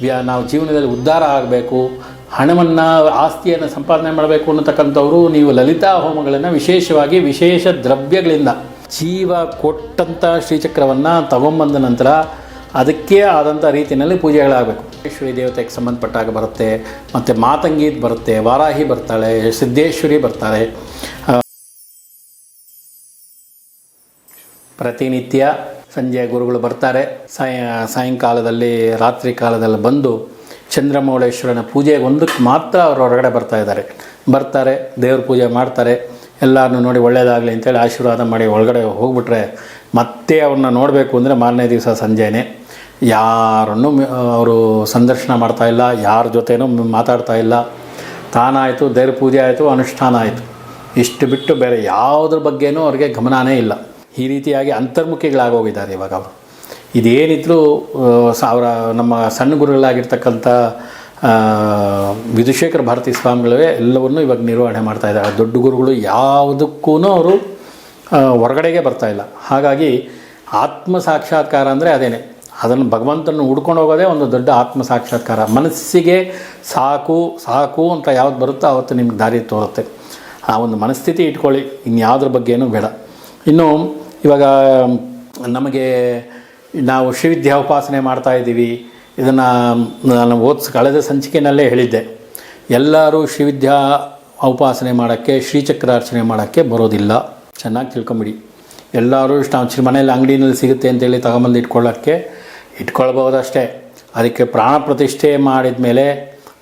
ವ್ಯ- ನಾವು ಜೀವನದಲ್ಲಿ ಉದ್ಧಾರ ಆಗಬೇಕು, ಹಣವನ್ನು, ಆಸ್ತಿಯನ್ನು ಸಂಪಾದನೆ ಮಾಡಬೇಕು ಅನ್ನತಕ್ಕಂಥವ್ರು, ನೀವು ಲಲಿತಾ ಹೋಮಗಳನ್ನು ವಿಶೇಷವಾಗಿ ವಿಶೇಷ ದ್ರವ್ಯಗಳಿಂದ ಜೀವ ಕೊಟ್ಟಂಥ ಶ್ರೀಚಕ್ರವನ್ನು ತಗೊಂಬಂದ ನಂತರ ಅದಕ್ಕೆ ಆದಂಥ ರೀತಿಯಲ್ಲಿ ಪೂಜೆಗಳಾಗಬೇಕು. ಮಹೇಶ್ವರಿ ದೇವತೆಗೆ ಸಂಬಂಧಪಟ್ಟಾಗ ಬರುತ್ತೆ, ಮತ್ತು ಮಾತಂಗೀತ್ ಬರುತ್ತೆ, ವಾರಾಹಿ ಬರ್ತಾಳೆ, ಸಿದ್ದೇಶ್ವರಿ ಬರ್ತಾಳೆ ಪ್ರತಿನಿತ್ಯ ಸಂಜೆ ಗುರುಗಳು ಬರ್ತಾರೆ. ಸಾಯ ಸಾಯಂಕಾಲದಲ್ಲಿ, ರಾತ್ರಿ ಕಾಲದಲ್ಲಿ ಬಂದು ಚಂದ್ರಮೌಳೇಶ್ವರನ ಪೂಜೆಗೆ ಒಂದಕ್ಕೆ ಮಾತ್ರ ಅವರು ಹೊರಗಡೆ ಬರ್ತಾ ಇದ್ದಾರೆ. ಬರ್ತಾರೆ, ದೇವ್ರ ಪೂಜೆ ಮಾಡ್ತಾರೆ. ಎಲ್ಲರನ್ನೂ ನೋಡಿ ಒಳ್ಳೆಯದಾಗಲಿ ಅಂತೇಳಿ ಆಶೀರ್ವಾದ ಮಾಡಿ ಒಳಗಡೆ ಹೋಗ್ಬಿಟ್ರೆ ಮತ್ತೆ ಅವ್ರನ್ನ ನೋಡಬೇಕು ಅಂದರೆ ಮಾರನೇ ದಿವಸ ಸಂಜೆನೇ. ಯಾರನ್ನು ಅವರು ಸಂದರ್ಶನ ಮಾಡ್ತಾ ಇಲ್ಲ, ಯಾರ ಜೊತೆನೂ ಮಾತಾಡ್ತಾ ಇಲ್ಲ. ತಾನಾಯಿತು, ದೇವ್ರ ಪೂಜೆ ಆಯಿತು, ಅನುಷ್ಠಾನ ಆಯಿತು. ಇಷ್ಟು ಬಿಟ್ಟು ಬೇರೆ ಯಾವುದ್ರ ಬಗ್ಗೆನೂ ಅವ್ರಿಗೆ ಗಮನವೇ ಇಲ್ಲ. ಈ ರೀತಿಯಾಗಿ ಅಂತರ್ಮುಖಿಗಳಾಗೋಗಿದ್ದಾರೆ ಇವಾಗ ಅವರು. ಇದೇನಿದ್ರು ಅವರ ನಮ್ಮ ಸಣ್ಣ ಗುರುಗಳಾಗಿರ್ತಕ್ಕಂಥ ವಿಧುಶೇಖರ ಭಾರತಿ ಸ್ವಾಮಿಗಳೇ ಎಲ್ಲವನ್ನೂ ಇವಾಗ ನಿರ್ವಹಣೆ ಮಾಡ್ತಾ ಇದ್ದಾರೆ. ದೊಡ್ಡ ಗುರುಗಳು ಯಾವುದಕ್ಕೂ ಅವರು ಹೊರಗಡೆಗೆ ಬರ್ತಾ ಇಲ್ಲ. ಹಾಗಾಗಿ ಆತ್ಮ ಸಾಕ್ಷಾತ್ಕಾರ ಅಂದರೆ ಅದೇನೆ. ಅದನ್ನು ಭಗವಂತನ ಹುಡ್ಕೊಂಡು ಹೋಗೋದೇ ಒಂದು ದೊಡ್ಡ ಆತ್ಮ ಸಾಕ್ಷಾತ್ಕಾರ. ಮನಸ್ಸಿಗೆ ಸಾಕು ಸಾಕು ಅಂತ ಯಾವ್ದು ಬರುತ್ತೋ ಅವತ್ತು ನಿಮ್ಗೆ ದಾರಿ ತೋರುತ್ತೆ. ಆ ಒಂದು ಮನಸ್ಥಿತಿ ಇಟ್ಕೊಳ್ಳಿ. ಇನ್ಯಾವುದ್ರ ಬಗ್ಗೆನೂ ಬೇಡ. ಇನ್ನು ಇವಾಗ ನಮಗೆ ನಾವು ಶ್ರೀವಿದ್ಯಾ ಉಪಾಸನೆ ಮಾಡ್ತಾ ಇದ್ದೀವಿ. ಇದನ್ನು ನಾನು ಓದ್ಸ್ ಕಳೆದ ಸಂಚಿಕೆಯಲ್ಲೇ ಹೇಳಿದ್ದೆ. ಎಲ್ಲರೂ ಶ್ರೀವಿದ್ಯಾ ಉಪಾಸನೆ ಮಾಡೋಕ್ಕೆ ಶ್ರೀಚಕ್ರ ಅರ್ಚನೆ ಮಾಡೋಕ್ಕೆ ಬರೋದಿಲ್ಲ. ಚೆನ್ನಾಗಿ ತಿಳ್ಕೊಂಬಿಡಿ. ಎಲ್ಲರೂ ನಾವು ಮನೆಯಲ್ಲಿ ಅಂಗಡಿನಲ್ಲಿ ಸಿಗುತ್ತೆ ಅಂತೇಳಿ ತಗೊಂಬಂದು ಇಟ್ಕೊಳ್ಳೋಕ್ಕೆ ಇಟ್ಕೊಳ್ಬೋದಷ್ಟೇ ಅದಕ್ಕೆ ಪ್ರಾಣ ಪ್ರತಿಷ್ಠೆ ಮಾಡಿದ ಮೇಲೆ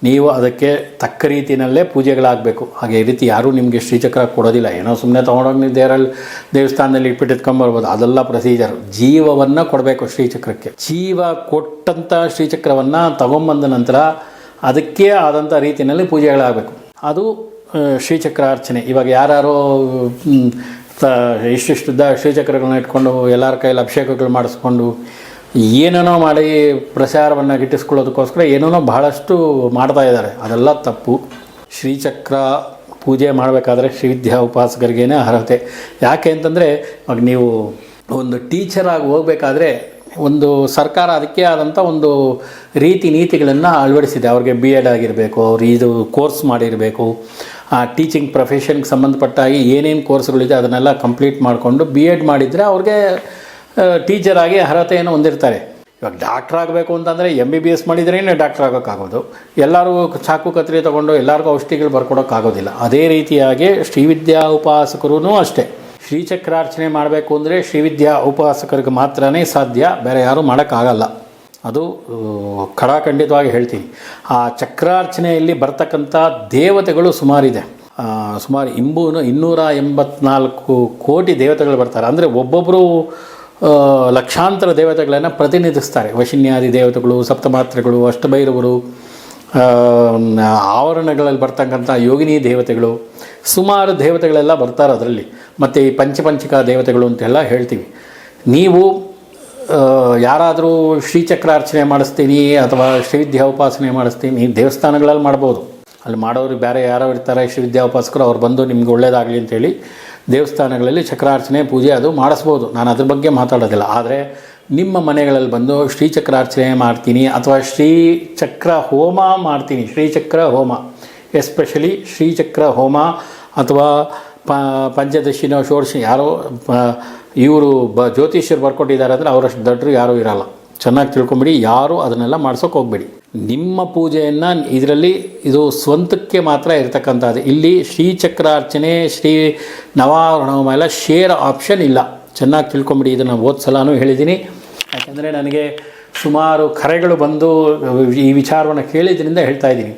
ನೀವು ಅದಕ್ಕೆ ತಕ್ಕ ರೀತಿಯಲ್ಲೇ ಪೂಜೆಗಳಾಗಬೇಕು. ಹಾಗೆ ಈ ರೀತಿ ಯಾರೂ ನಿಮಗೆ ಶ್ರೀಚಕ್ರ ಕೊಡೋದಿಲ್ಲ. ಏನೋ ಸುಮ್ಮನೆ ತೊಗೊಂಡೋಗಿ ನೀವು ದೇವರಲ್ಲಿ ದೇವಸ್ಥಾನದಲ್ಲಿ ಇಟ್ಬಿಟ್ಟು ಎತ್ಕೊಂಬರ್ಬೋದು ಅದೆಲ್ಲ ಪ್ರೊಸೀಜರ್ ಜೀವವನ್ನು ಕೊಡಬೇಕು ಶ್ರೀಚಕ್ರಕ್ಕೆ. ಜೀವ ಕೊಟ್ಟಂಥ ಶ್ರೀಚಕ್ರವನ್ನು ತಗೊಂಬಂದ ನಂತರ ಅದಕ್ಕೆ ಆದಂಥ ರೀತಿಯಲ್ಲಿ ಪೂಜೆಗಳಾಗಬೇಕು. ಅದು ಶ್ರೀಚಕ್ರ ಅರ್ಚನೆ. ಇವಾಗ ಯಾರು ತ ಇಷ್ಟಿಷ್ಟುದ್ದ ಶ್ರೀಚಕ್ರಗಳನ್ನ ಇಟ್ಕೊಂಡು ಎಲ್ಲರ ಕೈಯಲ್ಲಿ ಅಭಿಷೇಕಗಳು ಮಾಡಿಸ್ಕೊಂಡು ಏನೇನೋ ಮಾಡಿ ಪ್ರಚಾರವನ್ನು ಗಿಟ್ಟಿಸ್ಕೊಳ್ಳೋದಕ್ಕೋಸ್ಕರ ಏನೇನೋ ಬಹಳಷ್ಟು ಮಾಡ್ತಾ ಇದ್ದಾರೆ. ಅದೆಲ್ಲ ತಪ್ಪು. ಶ್ರೀಚಕ್ರ ಪೂಜೆ ಮಾಡಬೇಕಾದ್ರೆ ಶ್ರೀವಿದ್ಯಾ ಉಪಾಸಕರಿಗೇನೆ ಅರ್ಹತೆ. ಯಾಕೆ ಅಂತಂದರೆ, ಇವಾಗ ನೀವು ಒಂದು ಟೀಚರಾಗಿ ಹೋಗಬೇಕಾದ್ರೆ ಒಂದು ಸರ್ಕಾರ ಅದಕ್ಕೆ ಆದಂಥ ಒಂದು ರೀತಿ ನೀತಿಗಳನ್ನು ಅಳವಡಿಸಿದೆ. ಅವ್ರಿಗೆ ಬಿ ಎಡ್ ಆಗಿರಬೇಕು, ಅವ್ರು ಇದು ಕೋರ್ಸ್ ಮಾಡಿರಬೇಕು. ಆ ಟೀಚಿಂಗ್ ಪ್ರೊಫೆಷನ್ಗೆ ಸಂಬಂಧಪಟ್ಟಾಗಿ ಏನೇನು ಕೋರ್ಸ್ಗಳಿದೆ ಅದನ್ನೆಲ್ಲ ಕಂಪ್ಲೀಟ್ ಮಾಡಿಕೊಂಡು ಬಿ ಎಡ್ ಮಾಡಿದರೆ ಅವ್ರಿಗೆ ಟೀಚರ್ ಆಗಿ ಅರ್ಹತೆಯನ್ನು ಹೊಂದಿರ್ತಾರೆ. ಇವಾಗ ಡಾಕ್ಟ್ರ್ ಆಗಬೇಕು ಅಂತಂದರೆ ಎಂ ಬಿ ಬಿ ಎಸ್ ಮಾಡಿದ್ರೇ ಡಾಕ್ಟ್ರ್ ಆಗೋಕ್ಕಾಗೋದು. ಎಲ್ಲರೂ ಚಾಕು ಕತ್ರಿ ತೊಗೊಂಡು ಎಲ್ಲರಿಗೂ ಔಷಧಿಗಳು ಬರ್ಕೊಡೋಕ್ಕಾಗೋದಿಲ್ಲ. ಅದೇ ರೀತಿಯಾಗಿ ಶ್ರೀವಿದ್ಯಾ ಉಪಾಸಕರೂ ಅಷ್ಟೇ. ಶ್ರೀಚಕ್ರಾರ್ಚನೆ ಮಾಡಬೇಕು ಅಂದರೆ ಶ್ರೀವಿದ್ಯಾ ಉಪಾಸಕರಿಗೆ ಮಾತ್ರನೇ ಸಾಧ್ಯ, ಬೇರೆ ಯಾರೂ ಮಾಡೋಕ್ಕಾಗಲ್ಲ. ಅದು ಖಡಾಖಂಡಿತವಾಗಿ ಹೇಳ್ತೀನಿ. ಆ ಚಕ್ರಾರ್ಚನೆಯಲ್ಲಿ ಬರ್ತಕ್ಕಂಥ ದೇವತೆಗಳು ಸುಮಾರಿದೆ. ಸುಮಾರು ಇಂಬೂನು ಇನ್ನೂರ ಎಂಬತ್ನಾಲ್ಕು ಕೋಟಿ ದೇವತೆಗಳು ಬರ್ತಾರೆ. ಅಂದರೆ ಒಬ್ಬೊಬ್ಬರು ಲಕ್ಷಾಂತರ ದೇವತೆಗಳನ್ನು ಪ್ರತಿನಿಧಿಸ್ತಾರೆ. ವಶಿನ್ಯಾದಿ ದೇವತೆಗಳು, ಸಪ್ತಮಾತ್ರೆಗಳು, ಅಷ್ಟಭೈರವರು ಆವರಣಗಳಲ್ಲಿ ಬರ್ತಕ್ಕಂಥ ಯೋಗಿನಿ ದೇವತೆಗಳು, ಸುಮಾರು ದೇವತೆಗಳೆಲ್ಲ ಬರ್ತಾರೆ ಅದರಲ್ಲಿ. ಮತ್ತು ಈ ಪಂಚಪಂಚಿಕ ದೇವತೆಗಳು ಅಂತೆಲ್ಲ ಹೇಳ್ತೀವಿ. ನೀವು ಯಾರಾದರೂ ಶ್ರೀಚಕ್ರ ಅರ್ಚನೆ ಮಾಡಿಸ್ತೀನಿ ಅಥವಾ ಶ್ರೀವಿದ್ಯಾ ಉಪಾಸನೆ ಮಾಡಿಸ್ತೀನಿ ದೇವಸ್ಥಾನಗಳಲ್ಲಿ ಮಾಡ್ಬೋದು. ಅಲ್ಲಿ ಮಾಡೋರು ಬೇರೆ ಯಾರೋ ಇರ್ತಾರೆ, ಶ್ರೀವಿದ್ಯಾ ಉಪಾಸಕರು, ಅವ್ರು ಬಂದು ನಿಮ್ಗೆ ಒಳ್ಳೇದಾಗಲಿ ಅಂತೇಳಿ ದೇವಸ್ಥಾನಗಳಲ್ಲಿ ಚಕ್ರಾರ್ಚನೆ, ಪೂಜೆ ಅದು ಮಾಡಿಸ್ಬೋದು. ನಾನು ಅದ್ರ ಬಗ್ಗೆ ಮಾತಾಡೋದಿಲ್ಲ. ಆದರೆ ನಿಮ್ಮ ಮನೆಗಳಲ್ಲಿ ಬಂದು ಶ್ರೀಚಕ್ರಾರ್ಚನೆ ಮಾಡ್ತೀನಿ ಅಥವಾ ಶ್ರೀಚಕ್ರ ಹೋಮ ಮಾಡ್ತೀನಿ. ಶ್ರೀಚಕ್ರ ಹೋಮ. ಎಸ್ಪೆಷಲಿ ಶ್ರೀಚಕ್ರ ಹೋಮ ಅಥವಾ ಪ, ಪಂಚದಶಿನೋ, ಷೋಡಶಿ ಯಾರೋ ಇವರು ಬ, ಜ್ಯೋತಿಷ್ಯರು ಬರ್ಕೊಟ್ಟಿದ್ದಾರೆ ಅಂದರೆ ಅವರಷ್ಟು ದಡ್ಡರು ಯಾರೂ ಇರಲ್ಲ. ಚೆನ್ನಾಗಿ ತಿಳ್ಕೊಂಬಿಡಿ. ಯಾರೂ ಅದನ್ನೆಲ್ಲ ಮಾಡ್ಸೋಕೆ ಹೋಗ್ಬೇಡಿ. ನಿಮ್ಮ ಪೂಜೆಯನ್ನು ಇದರಲ್ಲಿ ಇದು ಸ್ವಂತಕ್ಕೆ ಮಾತ್ರ ಇರತಕ್ಕಂಥದ್ದು. ಇಲ್ಲಿ ಶ್ರೀಚಕ್ರಾರ್ಚನೆ ಶ್ರೀ ನವಾವರಣ ಎಲ್ಲ ಶೇರ್ ಆಪ್ಷನ್ ಇಲ್ಲ. ಚೆನ್ನಾಗಿ ತಿಳ್ಕೊಂಬಿಡಿ, ಇದನ್ನು ಓದ್ಸಲೂ ಹೇಳಿದ್ದೀನಿ ಯಾಕೆಂದರೆ ನನಗೆ ಸುಮಾರು ಕರೆಗಳು ಬಂದು ಈ ವಿಚಾರವನ್ನು ಕೇಳಿದ್ರಿಂದ ಹೇಳ್ತಾ ಇದ್ದೀನಿ.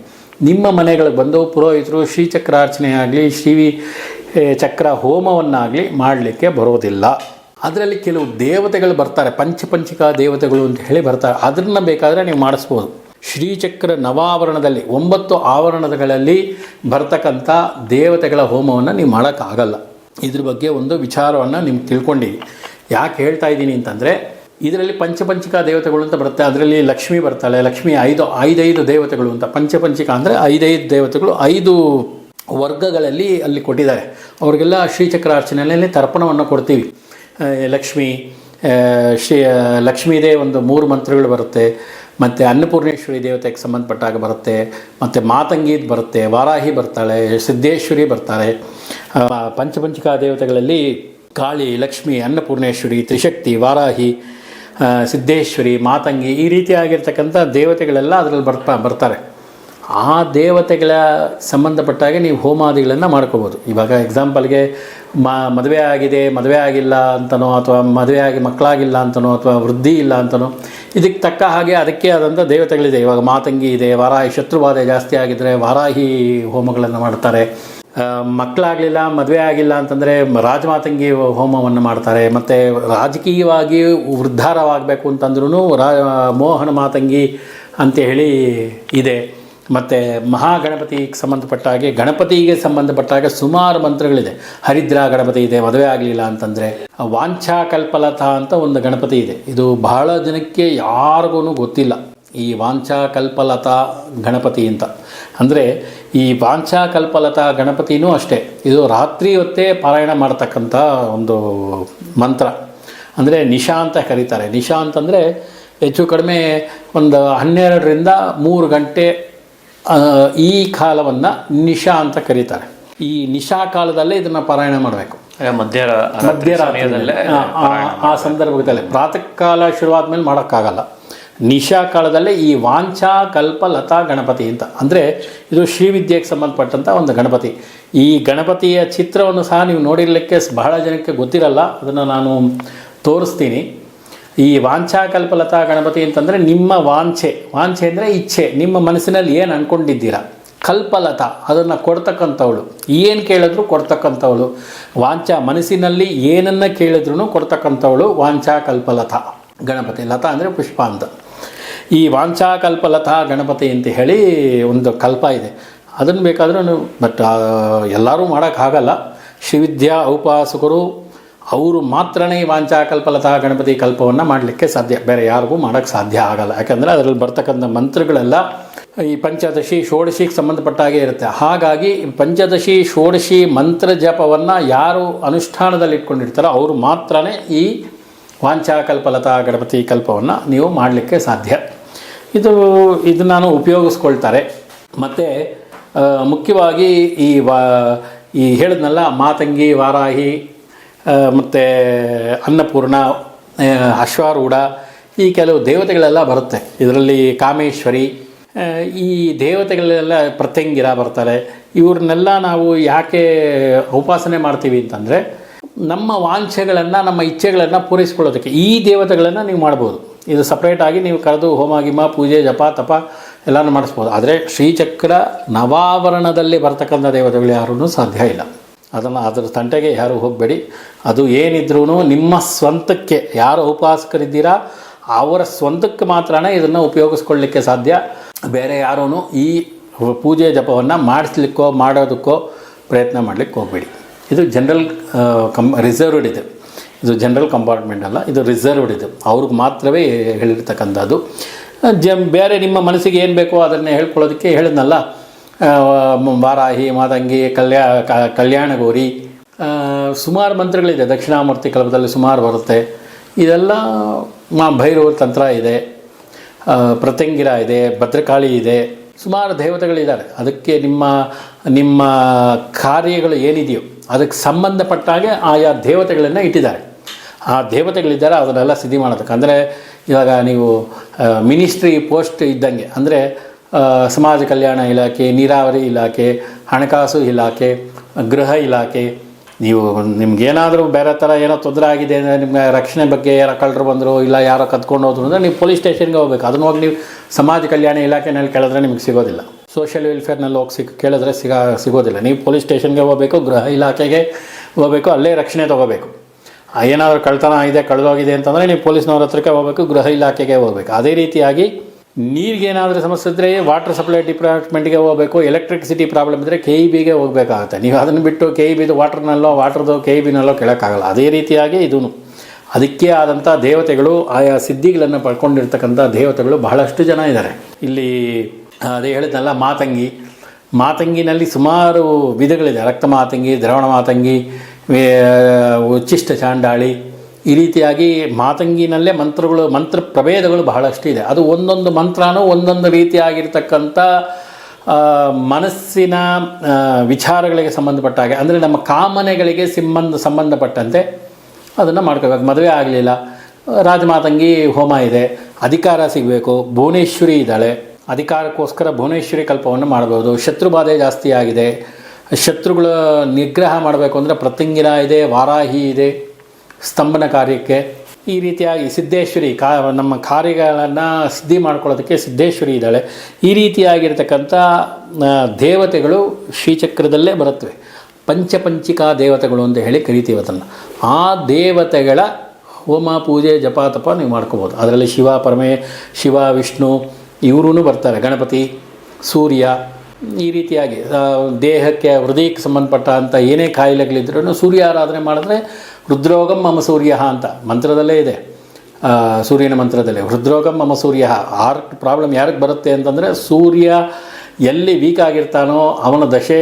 ನಿಮ್ಮ ಮನೆಗಳಿಗೆ ಬಂದು ಪುರೋಹಿತರು ಶ್ರೀಚಕ್ರಾರ್ಚನೆ ಆಗಲಿ, ಶ್ರೀ ಚಕ್ರ ಹೋಮವನ್ನಾಗಲಿ ಮಾಡಲಿಕ್ಕೆ ಬರೋದಿಲ್ಲ. ಅದರಲ್ಲಿ ಕೆಲವು ದೇವತೆಗಳು ಬರ್ತಾರೆ ಪಂಚಪಂಚಿಕಾ ದೇವತೆಗಳು ಅಂತ ಹೇಳಿ ಬರ್ತಾರೆ. ಅದನ್ನು ಬೇಕಾದರೆ ನೀವು ಮಾಡಿಸ್ಬೋದು. ಶ್ರೀಚಕ್ರ ನವಾವರಣದಲ್ಲಿ, ಒಂಬತ್ತು ಆವರಣಗಳಲ್ಲಿ ಬರ್ತಕ್ಕಂಥ ದೇವತೆಗಳ ಹೋಮವನ್ನು ನೀವು ಮಾಡೋಕ್ಕಾಗಲ್ಲ. ಇದ್ರ ಬಗ್ಗೆ ಒಂದು ವಿಚಾರವನ್ನು ನಿಮ್ಗೆ ತಿಳ್ಕೊಂಡು ಯಾಕೆ ಹೇಳ್ತಾ ಇದ್ದೀನಿ ಅಂತಂದರೆ, ಇದರಲ್ಲಿ ಪಂಚಪಂಚಿಕ ದೇವತೆಗಳು ಅಂತ ಬರುತ್ತೆ. ಅದರಲ್ಲಿ ಲಕ್ಷ್ಮಿ ಬರ್ತಾಳೆ, ಲಕ್ಷ್ಮಿ ಐದು, ಐದೈದು ದೇವತೆಗಳು ಅಂತ. ಪಂಚಪಂಚಿಕ ಅಂದರೆ ಐದೈದು ದೇವತೆಗಳು, ಐದು ವರ್ಗಗಳಲ್ಲಿ ಅಲ್ಲಿ ಕೊಟ್ಟಿದ್ದಾರೆ. ಅವ್ರಿಗೆಲ್ಲ ಶ್ರೀಚಕ್ರಾರ್ಚನೆಯಲ್ಲಿ ತರ್ಪಣವನ್ನು ಕೊಡ್ತೀವಿ. ಲಕ್ಷ್ಮಿ ಶ್ರೀ ಲಕ್ಷ್ಮೀದೇ ಒಂದು ಮೂರು ಮಂತ್ರಗಳು ಬರುತ್ತೆ, ಮತ್ತು ಅನ್ನಪೂರ್ಣೇಶ್ವರಿ ದೇವತೆಗೆ ಸಂಬಂಧಪಟ್ಟಾಗ ಬರುತ್ತೆ, ಮತ್ತು ಮಾತಂಗೀದ್ ಬರುತ್ತೆ, ವಾರಾಹಿ ಬರ್ತಾಳೆ, ಸಿದ್ದೇಶ್ವರಿ ಬರ್ತಾರೆ ಪಂಚಪಂಚಿಕಾ ದೇವತೆಗಳಲ್ಲಿ ಕಾಳಿ, ಲಕ್ಷ್ಮಿ, ಅನ್ನಪೂರ್ಣೇಶ್ವರಿ, ತ್ರಿಶಕ್ತಿ, ವಾರಾಹಿ ಸಿದ್ದೇಶ್ವರಿ, ಮಾತಂಗಿ ಈ ರೀತಿಯಾಗಿರ್ತಕ್ಕಂಥ ದೇವತೆಗಳೆಲ್ಲ ಅದರಲ್ಲಿ ಬರ್ತಾ ಬರ್ತಾರೆ. ಆ ದೇವತೆಗಳ ಸಂಬಂಧಪಟ್ಟಾಗೆ ನೀವು ಹೋಮಾದಿಗಳನ್ನು ಮಾಡ್ಕೋಬೋದು. ಇವಾಗ ಎಕ್ಸಾಂಪಲ್ಗೆ ಮ, ಮದುವೆ ಆಗಿದೆ, ಮದುವೆ ಆಗಿಲ್ಲ ಅಂತನೋ ಅಥವಾ ಮದುವೆ ಆಗಿ ಮಕ್ಕಳಾಗಿಲ್ಲ ಅಂತನೋ ಅಥವಾ ವೃದ್ಧಿ ಇಲ್ಲ ಅಂತನೋ, ಇದಕ್ಕೆ ತಕ್ಕ ಹಾಗೆ ಅದಕ್ಕೆ ಆದಂಥ ದೇವತೆಗಳಿದೆ. ಇವಾಗ ಮಾತಂಗಿ ಇದೆ, ವಾರಾಹಿ ಶತ್ರುವಾದ ಜಾಸ್ತಿ ಆಗಿದ್ದರೆ ವಾರಾಹಿ ಹೋಮಗಳನ್ನು ಮಾಡ್ತಾರೆ. ಮಕ್ಕಳಾಗಲಿಲ್ಲ, ಮದುವೆ ಆಗಿಲ್ಲ ಅಂತಂದರೆ ರಾಜಮಾತಂಗಿ ಹೋಮವನ್ನು ಮಾಡ್ತಾರೆ. ಮತ್ತು ರಾಜಕೀಯವಾಗಿ ವೃದ್ಧಾರವಾಗಬೇಕು ಅಂತಂದ್ರೂ ರಾ, ಮೋಹನ ಮಾತಂಗಿ ಅಂತ ಹೇಳಿ ಇದೆ. ಮತ್ತು ಮಹಾಗಣಪತಿಗೆ ಸಂಬಂಧಪಟ್ಟ ಹಾಗೆ ಗಣಪತಿಗೆ ಸಂಬಂಧಪಟ್ಟ ಹಾಗೆ ಸುಮಾರು ಮಂತ್ರಗಳಿದೆ. ಹರಿದ್ರಾ ಗಣಪತಿ ಇದೆ ಮದುವೆ ಆಗಲಿಲ್ಲ ಅಂತಂದರೆ. ವಾಂಛಾ ಕಲ್ಪಲತಾ ಅಂತ ಒಂದು ಗಣಪತಿ ಇದೆ. ಇದು ಬಹಳ ಜನಕ್ಕೆ ಯಾರಿಗೂ ಗೊತ್ತಿಲ್ಲ. ಈ ವಾಂಛಾ ಕಲ್ಪಲತಾ ಗಣಪತಿ ಅಂತ. ಅಂದರೆ ಈ ವಾಂಛಾ ಕಲ್ಪಲತಾ ಗಣಪತಿನೂ ಅಷ್ಟೇ. ಇದು ರಾತ್ರಿ ಹೊತ್ತೇ ಪಾರಾಯಣ ಮಾಡ್ತಕ್ಕಂಥ ಒಂದು ಮಂತ್ರ. ಅಂದರೆ ನಿಶಾ ಅಂತ ಕರೀತಾರೆ. ನಿಶಾ ಅಂತಂದರೆ ಹೆಚ್ಚು ಕಡಿಮೆ ಒಂದು ಹನ್ನೆರಡರಿಂದ ಮೂರು ಗಂಟೆ ಈ ಕಾಲವನ್ನು ನಿಶಾ ಅಂತ ಕರೀತಾರೆ. ಈ ನಿಶಾ ಕಾಲದಲ್ಲೇ ಇದನ್ನು ಪಾರಾಯಣ ಮಾಡಬೇಕು. ಮಧ್ಯ ಮಧ್ಯರಾತ್ರಿ ಸಮಯದಲ್ಲೇ ಆ- ಸಂದರ್ಭದಲ್ಲಿ ಪ್ರಾತಃ ಕಾಲ ಶುರುವಾದ್ಮೇಲೆ ಮಾಡೋಕ್ಕಾಗಲ್ಲ. ನಿಶಾ ಕಾಲದಲ್ಲೇ ಈ ವಾಂಛಾ ಕಲ್ಪ ಲತಾ ಗಣಪತಿ ಅಂತ. ಅಂದರೆ ಇದು ಶ್ರೀವಿದ್ಯೆಗೆ ಸಂಬಂಧಪಟ್ಟಂಥ ಒಂದು ಗಣಪತಿ. ಈ ಗಣಪತಿಯ ಚಿತ್ರವನ್ನು ಸಹ ನೀವು ನೋಡಿರಲಿಕ್ಕೆ ಬಹಳ ಜನಕ್ಕೆ ಗೊತ್ತಿರಲ್ಲ. ಅದನ್ನು ನಾನು ತೋರಿಸ್ತೀನಿ. ಈ ವಾಂಛಾ ಕಲ್ಪಲತಾ ಗಣಪತಿ ಅಂತಂದರೆ ನಿಮ್ಮ ವಾಂಛೆ. ವಾಂಛೆ ಅಂದರೆ ಇಚ್ಛೆ. ನಿಮ್ಮ ಮನಸ್ಸಿನಲ್ಲಿ ಏನು ಅಂದ್ಕೊಂಡಿದ್ದೀರಾ ಕಲ್ಪಲತ, ಅದನ್ನು ಕೊಡ್ತಕ್ಕಂಥವಳು. ಏನು ಕೇಳಿದ್ರು ಕೊಡ್ತಕ್ಕಂಥವಳು. ವಾಂಚ ಮನಸ್ಸಿನಲ್ಲಿ ಏನನ್ನು ಕೇಳಿದ್ರು ಕೊಡ್ತಕ್ಕಂಥವಳು ವಾಂಛಾ ಕಲ್ಪಲತ. ಗಣಪತಿ ಲತಾ ಅಂದರೆ ಪುಷ್ಪ ಅಂತ. ಈ ವಾಂಛಾ ಕಲ್ಪಲತಾ ಗಣಪತಿ ಅಂತ ಹೇಳಿ ಒಂದು ಕಲ್ಪ ಇದೆ. ಅದನ್ನು ಬೇಕಾದರೂ ಬಟ್ ಎಲ್ಲರೂ ಮಾಡೋಕ್ಕಾಗಲ್ಲ ಶ್ರೀವಿದ್ಯಾ ಔಪಾಸಕರು ಅವರು ಮಾತ್ರನೇ ಈ ವಾಂಚಾ ಕಲ್ಪಲತಾ ಗಣಪತಿ ಕಲ್ಪವನ್ನು ಮಾಡಲಿಕ್ಕೆ ಸಾಧ್ಯ. ಬೇರೆ ಯಾರಿಗೂ ಮಾಡೋಕ್ಕೆ ಸಾಧ್ಯ ಆಗಲ್ಲ. ಯಾಕಂದರೆ ಅದರಲ್ಲಿ ಬರ್ತಕ್ಕಂಥ ಮಂತ್ರಗಳೆಲ್ಲ ಈ ಪಂಚದಶಿ, ಷೋಡಶಿಗೆ ಸಂಬಂಧಪಟ್ಟಾಗೆ ಇರುತ್ತೆ. ಹಾಗಾಗಿ ಪಂಚದಶಿ, ಷೋಡಶಿ ಮಂತ್ರ ಜಪವನ್ನು ಯಾರು ಅನುಷ್ಠಾನದಲ್ಲಿ ಇಟ್ಕೊಂಡಿರ್ತಾರೋ ಅವರು ಮಾತ್ರನೇ ಈ ವಾಂಚಾ ಕಲ್ಪಲತಾ ಗಣಪತಿ ಕಲ್ಪವನ್ನು ನೀವು ಮಾಡಲಿಕ್ಕೆ ಸಾಧ್ಯ. ಇದು ಇದನ್ನು ನಾನು ಉಪಯೋಗಿಸ್ಕೊಳ್ತಾರೆ. ಮತ್ತು ಮುಖ್ಯವಾಗಿ ಈ ವಾ, ಈ ಹೇಳಿದ್ನಲ್ಲ, ಮಾತಂಗಿ, ವಾರಾಹಿ ಮತ್ತು ಅನ್ನಪೂರ್ಣ ಅಶ್ವಾರೂಢ, ಈ ಕೆಲವು ದೇವತೆಗಳೆಲ್ಲ ಬರುತ್ತೆ. ಇದರಲ್ಲಿ ಕಾಮೇಶ್ವರಿ ಈ ದೇವತೆಗಳೆಲ್ಲ ಪ್ರತ್ಯಂಗಿರ ಬರ್ತಾರೆ. ಇವ್ರನ್ನೆಲ್ಲ ನಾವು ಯಾಕೆ ಉಪಾಸನೆ ಮಾಡ್ತೀವಿ ಅಂತಂದರೆ, ನಮ್ಮ ವಾಂಛೆಗಳನ್ನು, ನಮ್ಮ ಇಚ್ಛೆಗಳನ್ನು ಪೂರೈಸ್ಕೊಳ್ಳೋದಕ್ಕೆ. ಈ ದೇವತೆಗಳನ್ನು ನೀವು ಮಾಡ್ಬೋದು. ಇದು ಸಪ್ರೇಟಾಗಿ ನೀವು ಕರೆದು ಹೋಮ, ಗಿಮ, ಪೂಜೆ, ಜಪ, ತಪ ಎಲ್ಲನೂ ಮಾಡಿಸ್ಬೋದು. ಆದರೆ ಶ್ರೀಚಕ್ರ ನವಾವರಣದಲ್ಲಿ ಬರ್ತಕ್ಕಂಥ ದೇವತೆಗಳು ಯಾರೂ ಸಾಧ್ಯ ಇಲ್ಲ. ಅದನ್ನು ಅದರ ತಂಟೆಗೆ ಯಾರು ಹೋಗಬೇಡಿ. ಅದು ಏನಿದ್ರೂ ನಿಮ್ಮ ಸ್ವಂತಕ್ಕೆ ಯಾರು ಉಪಾಸಕರಿದ್ದೀರಾ ಅವರ ಸ್ವಂತಕ್ಕೆ ಮಾತ್ರನೇ ಇದನ್ನು ಉಪಯೋಗಿಸ್ಕೊಳ್ಳಿಕ್ಕೆ ಸಾಧ್ಯ. ಬೇರೆ ಯಾರೂ ಈ ಪೂಜೆ ಜಪವನ್ನು ಮಾಡಿಸ್ಲಿಕ್ಕೋ ಮಾಡೋದಕ್ಕೋ ಪ್ರಯತ್ನ ಮಾಡಲಿಕ್ಕೆ ಹೋಗಬೇಡಿ. ಇದು ಜನರಲ್ ಕಂ, ರಿಸರ್ವ್ಡ್ ಇದೆ. ಇದು ಜನರಲ್ ಕಂಪಾರ್ಟ್ಮೆಂಟ್ ಅಲ್ಲ, ಇದು ರಿಸರ್ವ್ಡ್ ಇದೆ. ಅವ್ರಿಗೆ ಮಾತ್ರವೇ ಹೇಳಿರ್ತಕ್ಕಂಥದ್ದು. ಜ ಬೇರೆ ನಿಮ್ಮ ಮನಸ್ಸಿಗೆ ಏನು ಬೇಕೋ ಅದನ್ನೇ ಹೇಳ್ಕೊಳ್ಳೋದಕ್ಕೆ ಹೇಳಿದ್ನಲ್ಲ. ವಾರಾಹಿ ಮಾದಂಗಿ, ಕಲ್ಯಾ ಕಲ್ಯಾಣ ಗೌರಿ ಸುಮಾರು ಮಂತ್ರಗಳಿದೆ. ದಕ್ಷಿಣಾಮೂರ್ತಿ ಕಲ್ಪದಲ್ಲಿ ಸುಮಾರು ಬರುತ್ತೆ. ಇದೆಲ್ಲ, ಮಾ ಭೈರವ ತಂತ್ರ ಇದೆ. ಪ್ರತ್ಯಂಗಿರ ಇದೆ, ಭದ್ರಕಾಳಿ ಇದೆ. ಸುಮಾರು ದೇವತೆಗಳಿದ್ದಾರೆ. ಅದಕ್ಕೆ ನಿಮ್ಮ ನಿಮ್ಮ ಕಾರ್ಯಗಳು ಏನಿದೆಯೋ, ಅದಕ್ಕೆ ಸಂಬಂಧಪಟ್ಟಾಗೆ ಆಯಾ ದೇವತೆಗಳನ್ನು ಇಟ್ಟಿದ್ದಾರೆ. ಆ ದೇವತೆಗಳಿದ್ದಾರೆ, ಅದನ್ನೆಲ್ಲ ಸಿದ್ಧಿ ಮಾಡೋದಕ್ಕೆ. ಅಂದರೆ ಇವಾಗ ನೀವು ಮಿನಿಸ್ಟ್ರಿ ಪೋಸ್ಟ್ ಇದ್ದಂಗೆ, ಅಂದರೆ ಸಮಾಜ ಕಲ್ಯಾಣ ಇಲಾಖೆ, ನೀರಾವರಿ ಇಲಾಖೆ, ಹಣಕಾಸು ಇಲಾಖೆ, ಗೃಹ ಇಲಾಖೆ. ನೀವು ನಿಮ್ಗೇನಾದರೂ ಬೇರೆ ಥರ ಏನೋ ತೊಂದರೆ ಆಗಿದೆ ಅಂದರೆ ನಿಮ್ಗೆ ರಕ್ಷಣೆ ಬಗ್ಗೆ ಯಾರೋ ಕಳ್ಳರು ಬಂದರು ಇಲ್ಲ ಯಾರೋ ಕತ್ಕೊಂಡು ಹೋದ್ರು ಅಂದರೆ ನೀವು ಪೊಲೀಸ್ ಸ್ಟೇಷನ್ಗೆ ಹೋಗ್ಬೇಕು. ಅದನ್ನ ಹೋಗಿ ನೀವು ಸಮಾಜ ಕಲ್ಯಾಣ ಇಲಾಖೆನಲ್ಲಿ ಕೇಳಿದ್ರೆ ನಿಮಗೆ ಸಿಗೋದಿಲ್ಲ. ಸೋಷಿಯಲ್ ವೆಲ್ಫೇರ್ನಲ್ಲಿ ಹೋಗಿ ಸಿಕ್, ಕೇಳಿದ್ರೆ ಸಿಗ, ಸಿಗೋದಿಲ್ಲ. ನೀವು ಪೊಲೀಸ್ ಸ್ಟೇಷನ್ಗೆ ಹೋಗಬೇಕು, ಗೃಹ ಇಲಾಖೆಗೆ ಹೋಗಬೇಕು, ಅಲ್ಲೇ ರಕ್ಷಣೆ ತೊಗೋಬೇಕು. ಏನಾದರೂ ಕಳ್ತನ ಇದೆ ಕಳೆದೋಗಿದೆ ಅಂತಂದರೆ ನೀವು ಪೊಲೀಸ್ನವ್ರ ಹತ್ರಕ್ಕೆ ಹೋಗಬೇಕು, ಗೃಹ ಇಲಾಖೆಗೆ ಹೋಗಬೇಕು. ಅದೇ ರೀತಿಯಾಗಿ ನೀರಿಗೆ ಏನಾದರೂ ಸಮಸ್ಯೆ ಇದ್ದರೆ ವಾಟರ್ ಸಪ್ಲೈ ಡಿಪಾರ್ಟ್ಮೆಂಟ್ಗೆ ಹೋಗಬೇಕು ಎಲೆಕ್ಟ್ರಿಸಿಟಿ ಪ್ರಾಬ್ಲಮ್ ಇದ್ದರೆ ಕೆ ಇ ಬಿಗೆ ಹೋಗಬೇಕಾಗುತ್ತೆ. ನೀವು ಅದನ್ನು ಬಿಟ್ಟು ಕೆ ಇ ಬಿದು ವಾಟರ್ನಲ್ಲೋ ವಾಟರ್ದು ಕೆ ಇ ಬಿನಲ್ಲೋ ಕೇಳೋಕ್ಕಾಗಲ್ಲ. ಅದೇ ರೀತಿಯಾಗಿ ಇದೂ ಅದಕ್ಕೆ ಆದಂಥ ದೇವತೆಗಳು, ಆಯಾ ಸಿದ್ಧಿಗಳನ್ನು ಪಡ್ಕೊಂಡಿರ್ತಕ್ಕಂಥ ದೇವತೆಗಳು ಬಹಳಷ್ಟು ಜನ ಇದ್ದಾರೆ. ಇಲ್ಲಿ ಅದೇ ಹೇಳಿದ್ನಲ್ಲ, ಮಾತಂಗಿ. ಮಾತಂಗಿನಲ್ಲಿ ಸುಮಾರು ವಿಧಗಳಿದೆ. ರಕ್ತ ಮಾತಂಗಿ, ದ್ರವಣ ಮಾತಂಗಿ ಉಚ್ಚಿಷ್ಟ ಚಾಂಡಾಳಿ ಈ ರೀತಿಯಾಗಿ ಮಾತಂಗಿನಲ್ಲೇ ಮಂತ್ರಗಳು, ಮಂತ್ರ ಪ್ರಭೇದಗಳು ಬಹಳಷ್ಟಿದೆ. ಅದು ಒಂದೊಂದು ಮಂತ್ರನೂ ಒಂದೊಂದು ರೀತಿಯಾಗಿರ್ತಕ್ಕಂಥ ಮನಸ್ಸಿನ ವಿಚಾರಗಳಿಗೆ ಸಂಬಂಧಪಟ್ಟ ಹಾಗೆ. ಅಂದರೆ ನಮ್ಮ ಕಾಮನೆಗಳಿಗೆ ಸಿಂಬಂಧ, ಸಂಬಂಧಪಟ್ಟಂತೆ ಅದನ್ನು ಮಾಡ್ಕೋಬೇಕು. ಮದುವೆ ಆಗಲಿಲ್ಲ, ರಾಜಮಾತಂಗಿ ಹೋಮ ಇದೆ, ಅಧಿಕಾರ ಸಿಗಬೇಕು, ಭುವನೇಶ್ವರಿ ಇದ್ದಾಳೆ, ಅಧಿಕಾರಕ್ಕೋಸ್ಕರ ಭುವನೇಶ್ವರಿ ಕಲ್ಪವನ್ನು ಮಾಡ್ಬೋದು, ಶತ್ರುಬಾಧೆ ಜಾಸ್ತಿ ಆಗಿದೆ, ಶತ್ರುಗಳ ನಿಗ್ರಹ ಮಾಡಬೇಕು ಅಂದರೆ ಪ್ರತಿಂಗಿನ ಇದೆ, ವಾರಾಹಿ ಇದೆ ಸ್ತಂಭನ ಕಾರ್ಯಕ್ಕೆ ಈ ರೀತಿಯಾಗಿ ಸಿದ್ದೇಶ್ವರಿ ಕಾ, ನಮ್ಮ ಕಾರ್ಯಗಳನ್ನು ಸಿದ್ಧಿ ಮಾಡ್ಕೊಳ್ಳೋದಕ್ಕೆ ಸಿದ್ದೇಶ್ವರಿ ಇದ್ದಾಳೆ. ಈ ರೀತಿಯಾಗಿರ್ತಕ್ಕಂಥ ದೇವತೆಗಳು ಶ್ರೀಚಕ್ರದಲ್ಲೇ ಬರುತ್ತವೆ. ಪಂಚಪಂಚಿಕಾ ದೇವತೆಗಳು ಅಂತ ಹೇಳಿ ಕರಿತೀವಿ ಅದನ್ನು. ಆ ದೇವತೆಗಳ ಹೋಮ, ಪೂಜೆ, ಜಪ, ತಪ ನೀವು ಮಾಡ್ಕೋಬೋದು. ಅದರಲ್ಲಿ ಶಿವ, ಪರಮೇ, ಶಿವ, ವಿಷ್ಣು ಇವರೂ ಬರ್ತಾರೆ. ಗಣಪತಿ, ಸೂರ್ಯ, ಈ ರೀತಿಯಾಗಿ ದೇಹಕ್ಕೆ ಹೃದಯಕ್ಕೆ ಸಂಬಂಧಪಟ್ಟಂಥ ಏನೇ ಕಾಯಿಲೆಗಳಿದ್ರೂ ಸೂರ್ಯ ಆರಾಧನೆ ಮಾಡಿದ್ರೆ ರುದ್ರೋಗಂ ಮಮ ಸೂರ್ಯ ಅಂತ ಮಂತ್ರದಲ್ಲೇ ಇದೆ. ಸೂರ್ಯನ ಮಂತ್ರದಲ್ಲಿ ಹೃದ್ರೋಗಂ ಮಮ ಸೂರ್ಯ. ಹಾರ್ಟ್ ಪ್ರಾಬ್ಲಮ್ ಯಾರಿಗೆ ಬರುತ್ತೆ ಅಂತಂದರೆ ಸೂರ್ಯ ಎಲ್ಲಿ ವೀಕ್ ಆಗಿರ್ತಾನೋ ಅವನ ದಶೆ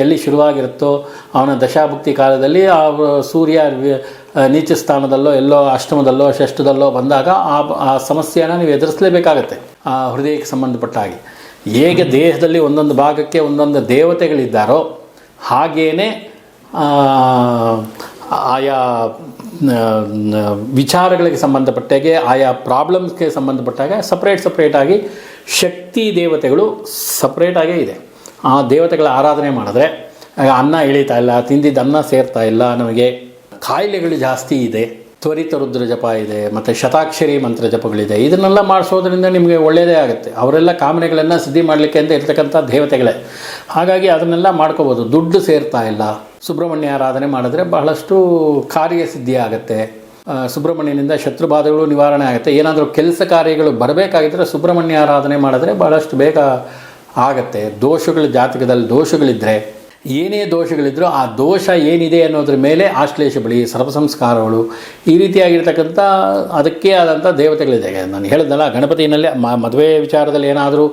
ಎಲ್ಲಿ ಶುರುವಾಗಿರುತ್ತೋ ಅವನ ದಶಾಭುಕ್ತಿ ಕಾಲದಲ್ಲಿ ಆ ಸೂರ್ಯ ನೀಚ ಸ್ಥಾನದಲ್ಲೋ ಎಲ್ಲೋ ಅಷ್ಟಮದಲ್ಲೋ ಷಷ್ಠದಲ್ಲೋ ಬಂದಾಗ ಆ ಆ ಸಮಸ್ಯೆನ ನೀವು ಎದುರಿಸಲೇಬೇಕಾಗತ್ತೆ ಆ ಹೃದಯಕ್ಕೆ ಸಂಬಂಧಪಟ್ಟ ಹಾಗೆ. ಹೇಗೆ ದೇಹದಲ್ಲಿ ಒಂದೊಂದು ಭಾಗಕ್ಕೆ ಒಂದೊಂದು ದೇವತೆಗಳಿದ್ದಾರೋ ಹಾಗೇನೆ ಆ, ಆಯಾ ವಿಚಾರಗಳಿಗೆ ಸಂಬಂಧಪಟ್ಟಾಗೆ, ಆಯಾ ಪ್ರಾಬ್ಲಮ್ಸ್ಗೆ ಸಂಬಂಧಪಟ್ಟಾಗ ಸಪ್ರೇಟ್ ಸಪ್ರೇಟಾಗಿ ಶಕ್ತಿ ದೇವತೆಗಳು ಸಪ್ರೇಟಾಗೇ ಇದೆ. ಆ ದೇವತೆಗಳ ಆರಾಧನೆ ಮಾಡಿದ್ರೆ ಅನ್ನ ಇಳಿತಾ ಇಲ್ಲ, ತಿಂದಿದ್ದ ಅನ್ನ ಸೇರ್ತಾ ಇಲ್ಲ, ನಮಗೆ ಕಾಯಿಲೆಗಳು ಜಾಸ್ತಿ ಇದೆ, ತ್ವರಿತ ರುದ್ರ ಜಪ ಇದೆ, ಮತ್ತು ಶತಾಕ್ಷರಿ ಮಂತ್ರ ಜಪಗಳಿದೆ, ಇದನ್ನೆಲ್ಲ ಮಾಡಿಸೋದ್ರಿಂದ ನಿಮಗೆ ಒಳ್ಳೆಯದೇ ಆಗುತ್ತೆ. ಅವರೆಲ್ಲ ಕಾಮನೆಗಳನ್ನು ಸಿದ್ಧಿ ಮಾಡಲಿಕ್ಕೆ ಅಂತ ಇರ್ತಕ್ಕಂಥ ದೇವತೆಗಳೇ. ಹಾಗಾಗಿ ಅದನ್ನೆಲ್ಲ ಮಾಡ್ಕೋಬೋದು. ದುಡ್ಡು ಸೇರ್ತಾ ಇಲ್ಲ ಸುಬ್ರಹ್ಮಣ್ಯ ಆರಾಧನೆ ಮಾಡಿದ್ರೆ ಬಹಳಷ್ಟು ಕಾರ್ಯಸಿದ್ಧಿ ಆಗುತ್ತೆ. ಸುಬ್ರಹ್ಮಣ್ಯನಿಂದ ಶತ್ರುಬಾಧೆಗಳು ನಿವಾರಣೆ ಆಗುತ್ತೆ. ಏನಾದರೂ ಕೆಲಸ ಕಾರ್ಯಗಳು ಬರಬೇಕಾಗಿದ್ದರೆ ಸುಬ್ರಹ್ಮಣ್ಯ ಆರಾಧನೆ ಮಾಡಿದ್ರೆ ಬಹಳಷ್ಟು ಬೇಗ ಆಗತ್ತೆ. ದೋಷಗಳು ಜಾತಕದಲ್ಲಿ ದೋಷಗಳಿದ್ದರೆ ಏನೇ ದೋಷಗಳಿದ್ರೂ ಆ ದೋಷ ಏನಿದೆ ಅನ್ನೋದ್ರ ಮೇಲೆ ಆಶ್ಲೇಷ ಬಳಿ ಸರ್ಪಸಂಸ್ಕಾರಗಳು ಈ ರೀತಿಯಾಗಿರ್ತಕ್ಕಂಥ ಅದಕ್ಕೆ ಆದಂಥ ದೇವತೆಗಳಿದೆ. ನಾನು ಹೇಳಿದ್ನಲ್ಲ, ಗಣಪತಿನಲ್ಲಿ ಮದುವೆ ವಿಚಾರದಲ್ಲಿ ಏನಾದರೂ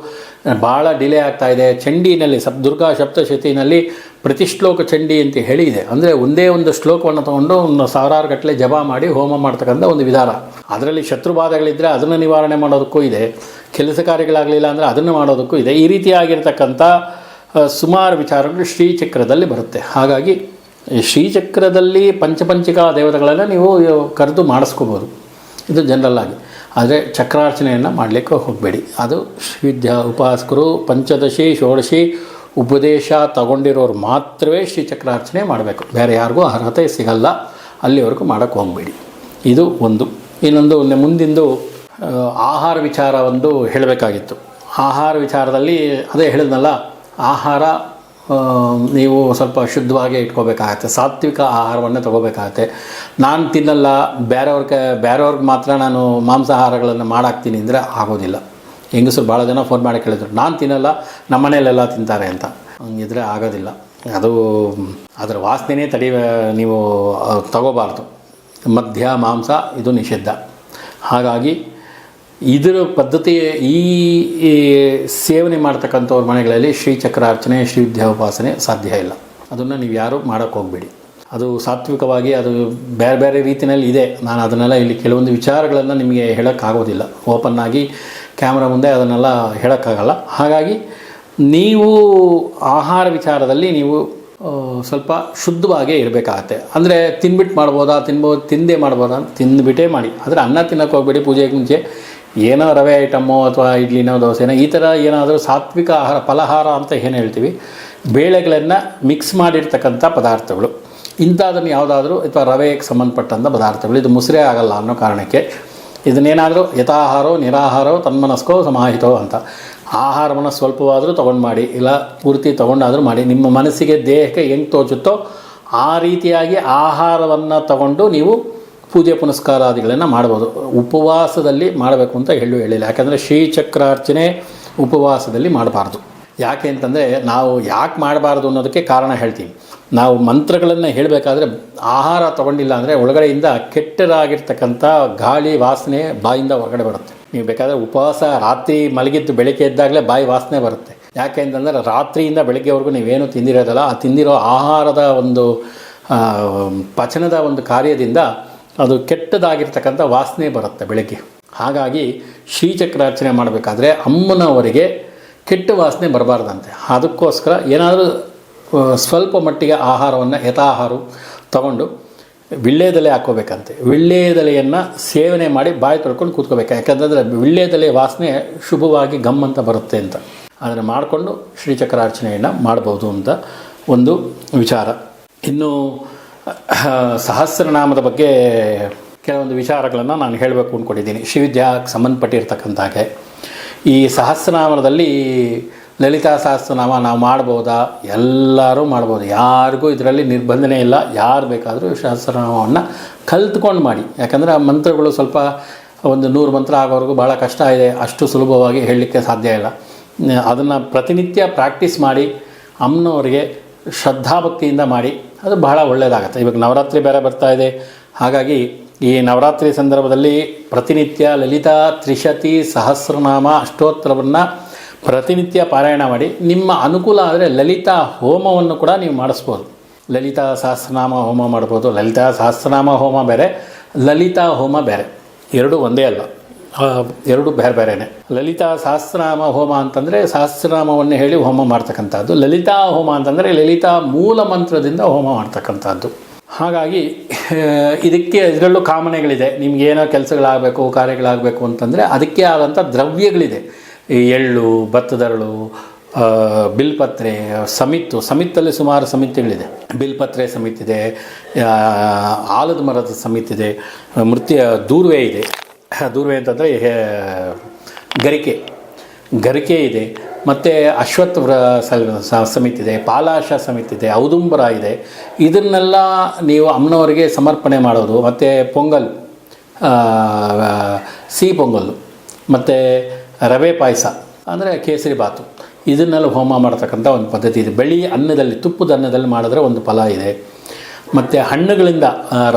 ಭಾಳ ಡಿಲೇ ಆಗ್ತಾ ಇದೆ. ಚಂಡಿನಲ್ಲಿ, ಸಪ್, ದುರ್ಗಾ ಸಪ್ತಶತಿನಲ್ಲಿ ಪ್ರತಿಶ್ಲೋಕ ಚಂಡಿ ಅಂತ ಹೇಳಿದೆ ಅಂದರೆ ಒಂದೇ ಒಂದು ಶ್ಲೋಕವನ್ನು ತಗೊಂಡು ಒಂದು ಸಾವಿರಾರು ಗಟ್ಟಲೆ ಜಪ ಮಾಡಿ ಹೋಮ ಮಾಡ್ತಕ್ಕಂಥ ಒಂದು ವಿಧಾನ. ಅದರಲ್ಲಿ ಶತ್ರುಬಾಧೆಗಳಿದ್ದರೆ ಅದನ್ನು ನಿವಾರಣೆ ಮಾಡೋದಕ್ಕೂ ಇದೆ. ಕೆಲಸ ಕಾರ್ಯಗಳಾಗಲಿಲ್ಲ ಅಂದರೆ ಅದನ್ನು ಮಾಡೋದಕ್ಕೂ ಇದೆ. ಈ ರೀತಿಯಾಗಿರ್ತಕ್ಕಂಥ ಸುಮಾರು ವಿಚಾರಗಳು ಶ್ರೀಚಕ್ರದಲ್ಲಿ ಬರುತ್ತೆ. ಹಾಗಾಗಿ ಶ್ರೀಚಕ್ರದಲ್ಲಿ ಪಂಚಪಂಚಿಕಾ ದೇವತೆಗಳನ್ನು ನೀವು ಕರೆದು ಮಾಡಿಸ್ಕೋಬೋದು. ಇದು ಜನರಲ್ ಆಗಿ. ಆದರೆ ಚಕ್ರಾರ್ಚನೆಯನ್ನು ಮಾಡಲಿಕ್ಕೆ ಹೋಗಬೇಡಿ. ಅದು ಶ್ರೀವಿದ್ಯಾ ಉಪಾಸಕರು ಪಂಚದಶಿ, ಷೋಡಶಿ ಉಪದೇಶ ತಗೊಂಡಿರೋರು ಮಾತ್ರವೇ ಶ್ರೀ ಚಕ್ರಾರ್ಚನೆ ಮಾಡಬೇಕು. ಬೇರೆ ಯಾರಿಗೂ ಅರ್ಹತೆ ಸಿಗಲ್ಲ. ಅಲ್ಲಿವರೆಗೂ ಮಾಡೋಕ್ಕೆ ಹೋಗಬೇಡಿ. ಇದು ಒಂದು. ಇನ್ನೊಂದು ಮುಂದಿಂದು ಆಹಾರ ವಿಚಾರ ಒಂದು ಹೇಳಬೇಕಾಗಿತ್ತು. ಆಹಾರ ವಿಚಾರದಲ್ಲಿ ಅದೇ ಹೇಳಿದ್ನಲ್ಲ ಆಹಾರ ನೀವು ಸ್ವಲ್ಪ ಶುದ್ಧವಾಗಿ ಇಟ್ಕೋಬೇಕಾಗತ್ತೆ, ಸಾತ್ವಿಕ ಆಹಾರವನ್ನು ತಗೋಬೇಕಾಗತ್ತೆ. ನಾನು ತಿನ್ನಲ್ಲ ಬೇರೆಯವ್ರಿಗೆ ಬೇರೆಯವ್ರಿಗೆ ಮಾತ್ರ ನಾನು ಮಾಂಸಾಹಾರಗಳನ್ನು ಮಾಡಾಕ್ತೀನಿ ಅಂದರೆ ಆಗೋದಿಲ್ಲ. ಹೆಂಗಸರು ಭಾಳ ಜನ ಫೋನ್ ಮಾಡಿ ಕೇಳಿದ್ರು, ನಾನು ತಿನ್ನಲ್ಲ, ನಮ್ಮ ಮನೆಯಲ್ಲೆಲ್ಲ ತಿಂತಾರೆ ಅಂತ. ಹಂಗಿದ್ರೆ ಆಗೋದಿಲ್ಲ. ಅದು, ಅದರ ವಾಸನೆಯೇ ತಡಿ ನೀವು ತಗೋಬಾರ್ದು. ಮಧ್ಯ ಮಾಂಸ, ಇದು ನಿಷಿದ್ಧ. ಹಾಗಾಗಿ ಇದರ ಪದ್ಧತಿ ಈ ಸೇವನೆ ಮಾಡ್ತಕ್ಕಂಥವ್ರ ಮನೆಗಳಲ್ಲಿ ಶ್ರೀಚಕ್ರಾರ್ಚನೆ ಶ್ರೀ ವಿದ್ಯೋಪಾಸನೆ ಸಾಧ್ಯ ಇಲ್ಲ. ಅದನ್ನು ನೀವು ಯಾರೂ ಮಾಡೋಕ್ಕೆ ಹೋಗಬೇಡಿ. ಅದು ಸಾತ್ವಿಕವಾಗಿ ಅದು ಬೇರೆ ಬೇರೆ ರೀತಿಯಲ್ಲಿ ಇದೆ. ನಾನು ಅದನ್ನೆಲ್ಲ ಇಲ್ಲಿ ಕೆಲವೊಂದು ವಿಚಾರಗಳನ್ನು ನಿಮಗೆ ಹೇಳೋಕ್ಕಾಗೋದಿಲ್ಲ. ಓಪನ್ ಆಗಿ ಕ್ಯಾಮ್ರಾ ಮುಂದೆ ಅದನ್ನೆಲ್ಲ ಹೇಳೋಕ್ಕಾಗಲ್ಲ. ಹಾಗಾಗಿ ನೀವು ಆಹಾರ ವಿಚಾರದಲ್ಲಿ ನೀವು ಸ್ವಲ್ಪ ಶುದ್ಧವಾಗೇ ಇರಬೇಕಾಗತ್ತೆ. ಅಂದರೆ ತಿನ್ಬಿಟ್ಟು ಮಾಡ್ಬೋದಾ ತಿನ್ಬೋದು ತಿಂದೇ ಮಾಡ್ಬೋದಾ, ತಿಂದುಬಿಟ್ಟೇ ಮಾಡಿ. ಆದರೆ ಅನ್ನ ತಿನ್ನೋಕೆ ಹೋಗ್ಬೇಡಿ, ಪೂಜೆಗೆ ಮುಂಚೆ. ಏನೋ ರವೆ ಐಟಮ್ಮು ಅಥವಾ ಇಡ್ಲಿನೋ ದೋಸೆನೋ, ಈ ಥರ ಏನಾದರೂ ಸಾತ್ವಿಕ ಆಹಾರ, ಫಲಹಾರ ಅಂತ ಏನು ಹೇಳ್ತೀವಿ? ಬೇಳೆಗಳನ್ನು ಮಿಕ್ಸ್ ಮಾಡಿರ್ತಕ್ಕಂಥ ಪದಾರ್ಥಗಳು. ಇಂಥದನ್ನು ಯಾವುದಾದ್ರೂ, ಅಥವಾ ರವೆಗೆ ಸಂಬಂಧಪಟ್ಟಂಥ ಪದಾರ್ಥಗಳು. ಇದು ಮುಸ್ರೆ ಆಗಲ್ಲ ಅನ್ನೋ ಕಾರಣಕ್ಕೆ ಇದನ್ನೇನಾದರೂ ಯಥಾಹಾರೋ, ನಿರಾಹಾರೋ, ತನ್ಮನಸ್ಕೋ, ಸಮಾಹಿತೋ ಅಂತ. ಆಹಾರವನ್ನು ಸ್ವಲ್ಪವಾದರೂ ತೊಗೊಂಡು ಮಾಡಿ, ಇಲ್ಲ ಪೂರ್ತಿ ತೊಗೊಂಡಾದರೂ ಮಾಡಿ, ನಿಮ್ಮ ಮನಸ್ಸಿಗೆ ದೇಹಕ್ಕೆ ಹೆಂಗೆ ತೋಚುತ್ತೋ ಆ ರೀತಿಯಾಗಿ ಆಹಾರವನ್ನು ತಗೊಂಡು ನೀವು ಪೂಜೆ ಪುನಸ್ಕಾರಾದಿಗಳನ್ನು ಮಾಡ್ಬೋದು. ಉಪವಾಸದಲ್ಲಿ ಮಾಡಬೇಕು ಅಂತ ಹೇಳು ಹೇಳಿಲ್ಲ. ಯಾಕಂದರೆ ಶ್ರೀಚಕ್ರಾರ್ಚನೆ ಉಪವಾಸದಲ್ಲಿ ಮಾಡಬಾರ್ದು. ಯಾಕೆ ಅಂತಂದರೆ ನಾವು ಯಾಕೆ ಮಾಡಬಾರ್ದು ಅನ್ನೋದಕ್ಕೆ ಕಾರಣ ಹೇಳ್ತೀವಿ ನಾವು ಮಂತ್ರಗಳನ್ನು ಹೇಳಬೇಕಾದ್ರೆ ಆಹಾರ ತಗೊಂಡಿಲ್ಲ ಅಂದರೆ ಒಳಗಡೆಯಿಂದ ಕೆಟ್ಟದಾಗಿರ್ತಕ್ಕಂಥ ಗಾಳಿ, ವಾಸನೆ ಬಾಯಿಂದ ಹೊರಗಡೆ ಬರುತ್ತೆ. ನೀವು ಬೇಕಾದರೆ ಉಪವಾಸ ರಾತ್ರಿ ಮಲಗಿದ್ದು ಬೆಳಗ್ಗೆ ಎದ್ದಾಗಲೇ ಬಾಯಿ ವಾಸನೆ ಬರುತ್ತೆ. ಯಾಕೆ ಅಂತಂದರೆ ರಾತ್ರಿಯಿಂದ ಬೆಳಗ್ಗೆವರೆಗೂ ನೀವೇನು ತಿಂದಿರೋದಲ್ಲ, ಆ ತಿಂದಿರೋ ಆಹಾರದ ಒಂದು ಪಚನದ ಒಂದು ಕಾರ್ಯದಿಂದ ಅದು ಕೆಟ್ಟದಾಗಿರ್ತಕ್ಕಂಥ ವಾಸನೆ ಬರುತ್ತೆ ಬೆಳಗ್ಗೆ. ಹಾಗಾಗಿ ಶ್ರೀಚಕ್ರಾರ್ಚನೆ ಮಾಡಬೇಕಾದ್ರೆ ಅಮ್ಮನವರಿಗೆ ಕೆಟ್ಟ ವಾಸನೆ ಬರಬಾರ್ದಂತೆ. ಅದಕ್ಕೋಸ್ಕರ ಏನಾದರೂ ಸ್ವಲ್ಪ ಮಟ್ಟಿಗೆ ಆಹಾರವನ್ನು ಯಥಾಹಾರ ತಗೊಂಡು ವಿಳ್ಳೆದೆಲೆ ಹಾಕೋಬೇಕಂತೆ. ವಿಳ್ಳೆದೆಲೆಯನ್ನು ಸೇವನೆ ಮಾಡಿ ಬಾಯಿ ತೊಳ್ಕೊಂಡು ಕೂತ್ಕೋಬೇಕು. ಯಾಕಂತಂದರೆ ವಿಳ್ಳೆದೆಲೆ ವಾಸನೆ ಶುಭವಾಗಿ ಗಮ್ ಅಂತ ಬರುತ್ತೆ ಅಂತ. ಅದನ್ನು ಮಾಡಿಕೊಂಡು ಶ್ರೀಚಕ್ರಾರ್ಚನೆಯನ್ನು ಮಾಡ್ಬೋದು ಅಂತ ಒಂದು ವಿಚಾರ. ಇನ್ನು ಸಹಸ್ರನಾಮದ ಬಗ್ಗೆ ಕೆಲವೊಂದು ವಿಚಾರಗಳನ್ನು ನಾನು ಹೇಳಬೇಕು ಅಂದ್ಕೊಂಡಿದ್ದೀನಿ ಶಿವಿದ್ಯಾ ಸಂಬಂಧಪಟ್ಟಿರ್ತಕ್ಕಂಥ ಹಾಗೆ ಈ ಸಹಸ್ರನಾಮದಲ್ಲಿ ಲಲಿತಾ ಸಹಸ್ರನಾಮ ನಾವು ಮಾಡ್ಬೋದಾ? ಎಲ್ಲರೂ ಮಾಡ್ಬೋದು. ಯಾರಿಗೂ ಇದರಲ್ಲಿ ನಿರ್ಬಂಧನೆ ಇಲ್ಲ. ಯಾರು ಬೇಕಾದರೂ ಸಹಸ್ರನಾಮವನ್ನು ಕಲ್ತ್ಕೊಂಡು ಮಾಡಿ. ಯಾಕಂದರೆ ಆ ಮಂತ್ರಗಳು ಸ್ವಲ್ಪ ಒಂದು ನೂರು ಮಂತ್ರ ಆಗೋವರೆಗೂ ಭಾಳ ಕಷ್ಟ ಇದೆ. ಅಷ್ಟು ಸುಲಭವಾಗಿ ಹೇಳಲಿಕ್ಕೆ ಸಾಧ್ಯ ಇಲ್ಲ. ಅದನ್ನು ಪ್ರತಿನಿತ್ಯ ಪ್ರಾಕ್ಟೀಸ್ ಮಾಡಿ, ಅಮ್ಮನವರಿಗೆ ಶ್ರದ್ಧಾಭಕ್ತಿಯಿಂದ ಮಾಡಿ ಅದು ಬಹಳ ಒಳ್ಳೆಯದಾಗುತ್ತೆ ಇವಾಗ ನವರಾತ್ರಿ ಬೇರೆ ಬರ್ತಾ ಇದೆ. ಹಾಗಾಗಿ ಈ ನವರಾತ್ರಿ ಸಂದರ್ಭದಲ್ಲಿ ಪ್ರತಿನಿತ್ಯ ಲಲಿತಾ ತ್ರಿಶತಿ ಸಹಸ್ರನಾಮ ಅಷ್ಟೋತ್ತರವನ್ನು ಪ್ರತಿನಿತ್ಯ ಪಾರಾಯಣ ಮಾಡಿ, ನಿಮ್ಮ ಅನುಕೂಲ ಆದರೆ ಲಲಿತಾ ಹೋಮವನ್ನು ಕೂಡ ನೀವು ಮಾಡಿಸ್ಬೋದು. ಲಲಿತಾ ಸಹಸ್ರನಾಮ ಹೋಮ ಮಾಡ್ಬೋದು. ಲಲಿತಾ ಸಹಸ್ರನಾಮ ಹೋಮ ಬೇರೆ, ಲಲಿತಾ ಹೋಮ ಬೇರೆ. ಎರಡೂ ಒಂದೇ ಅಲ್ಲ ಎರಡು ಬೇರೆ ಬೇರೆನೆ. ಲಲಿತಾ ಸಹಸ್ರನಾಮ ಹೋಮ ಅಂತಂದರೆ ಸಹಸ್ರನಾಮವನ್ನು ಹೇಳಿ ಹೋಮ ಮಾಡ್ತಕ್ಕಂಥದ್ದು. ಲಲಿತಾ ಹೋಮ ಅಂತಂದರೆ ಲಲಿತಾ ಮೂಲ ಮಂತ್ರದಿಂದ ಹೋಮ ಮಾಡ್ತಕ್ಕಂಥದ್ದು. ಹಾಗಾಗಿ, ಇದಕ್ಕೆ ಇದರಲ್ಲೂ ಕಾಮನೆಗಳಿದೆ. ನಿಮ್ಗೆ ಏನೋ ಕೆಲಸಗಳಾಗಬೇಕು, ಕಾರ್ಯಗಳಾಗಬೇಕು ಅಂತಂದರೆ ಅದಕ್ಕೆ ಆದಂಥ ದ್ರವ್ಯಗಳಿದೆ. ಈ ಎಳ್ಳು, ಭತ್ತದರಳು ಬಿಲ್ಪತ್ರೆ, ಸಮಿತ್ತು. ಸಮಿತ್ತಲ್ಲಿ ಸುಮಾರು ಸಮಿತಿಗಳಿದೆ. ಬಿಲ್ಪತ್ರೆ ಸಮಿತಿದೆ ಇದೆ ಆಲದ ಮರದ ಸಮಿತಿದೆ ಮೃತ್ಯ ದೂರ್ವೆ ಇದೆ. ದೂರ್ವೆ ಅಂತಂದರೆ ಗರಿಕೆ. ಗರಿಕೆ ಇದೆ. ಮತ್ತು ಸ- ಸಮಿತಿ ಇದೆ, ಪಾಲಾಶ ಸಮಿತಿ ಇದೆ, ಔದುಂಬರ ಇದೆ. ಇದನ್ನೆಲ್ಲ ನೀವು ಅಮ್ಮನವರಿಗೆ ಸಮರ್ಪಣೆ ಮಾಡೋದು. ಮತ್ತು ಪೊಂಗಲ್ ಸಿಹಿ ಪೊಂಗಲ್ಲು ಮತ್ತು ರವೆ ಪಾಯಸ, ಅಂದರೆ ಕೇಸರಿ ಬಾತು. ಇದನ್ನೆಲ್ಲ ಹೋಮ ಮಾಡ್ತಕ್ಕಂಥ ಒಂದು ಪದ್ಧತಿ ಇದೆ. ಬೆಳಿ ಅನ್ನದಲ್ಲಿ, ತುಪ್ಪದ ಅನ್ನದಲ್ಲಿ ಮಾಡಿದ್ರೆ ಒಂದು ಫಲ ಇದೆ. ಮತ್ತು ಹಣ್ಣುಗಳಿಂದ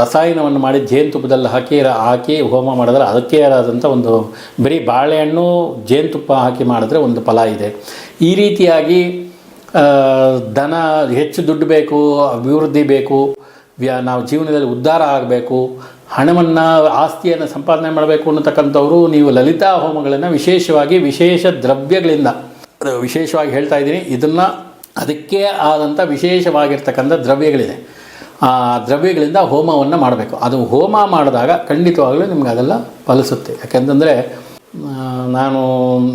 ರಸಾಯನವನ್ನು ಮಾಡಿ ಜೇನುತುಪ್ಪದಲ್ಲಿ ಹಾಕಿ ಹಾಕಿ ಹೋಮ ಮಾಡಿದ್ರೆ ಅದಕ್ಕೆ ಆದಂಥ ಒಂದು ಬರೀ ಬಾಳೆಹಣ್ಣು, ಜೇನುತುಪ್ಪ ಹಾಕಿ ಮಾಡಿದ್ರೆ ಒಂದು ಫಲ ಇದೆ. ಈ ರೀತಿಯಾಗಿ ದನ ಹೆಚ್ಚು ದುಡ್ಡು ಬೇಕು, ಅಭಿವೃದ್ಧಿ ಬೇಕು, ವ್ಯಾ, ನಾವು ಜೀವನದಲ್ಲಿ ಉದ್ಧಾರ ಆಗಬೇಕು, ಹಣವನ್ನು, ಆಸ್ತಿಯನ್ನು ಸಂಪಾದನೆ ಮಾಡಬೇಕು ಅನ್ನತಕ್ಕಂಥವ್ರು, ನೀವು ಲಲಿತಾ ಹೋಮಗಳನ್ನು ವಿಶೇಷವಾಗಿ ವಿಶೇಷ ದ್ರವ್ಯಗಳಿಂದ, ವಿಶೇಷವಾಗಿ ಹೇಳ್ತಾ ಇದ್ದೀನಿ, ಇದನ್ನು ಅದಕ್ಕೆ ಆದಂಥ ವಿಶೇಷವಾಗಿರ್ತಕ್ಕಂಥ ದ್ರವ್ಯಗಳಿದೆ. ದ್ರವ್ಯಗಳಿಂದ ಹೋಮವನ್ನು ಮಾಡಬೇಕು. ಅದು ಹೋಮ ಮಾಡಿದಾಗ ಖಂಡಿತವಾಗಲೂ ನಿಮ್ಗೆ ಅದೆಲ್ಲ ಫಲಿಸುತ್ತೆ. ಯಾಕೆಂತಂದರೆ ನಾನು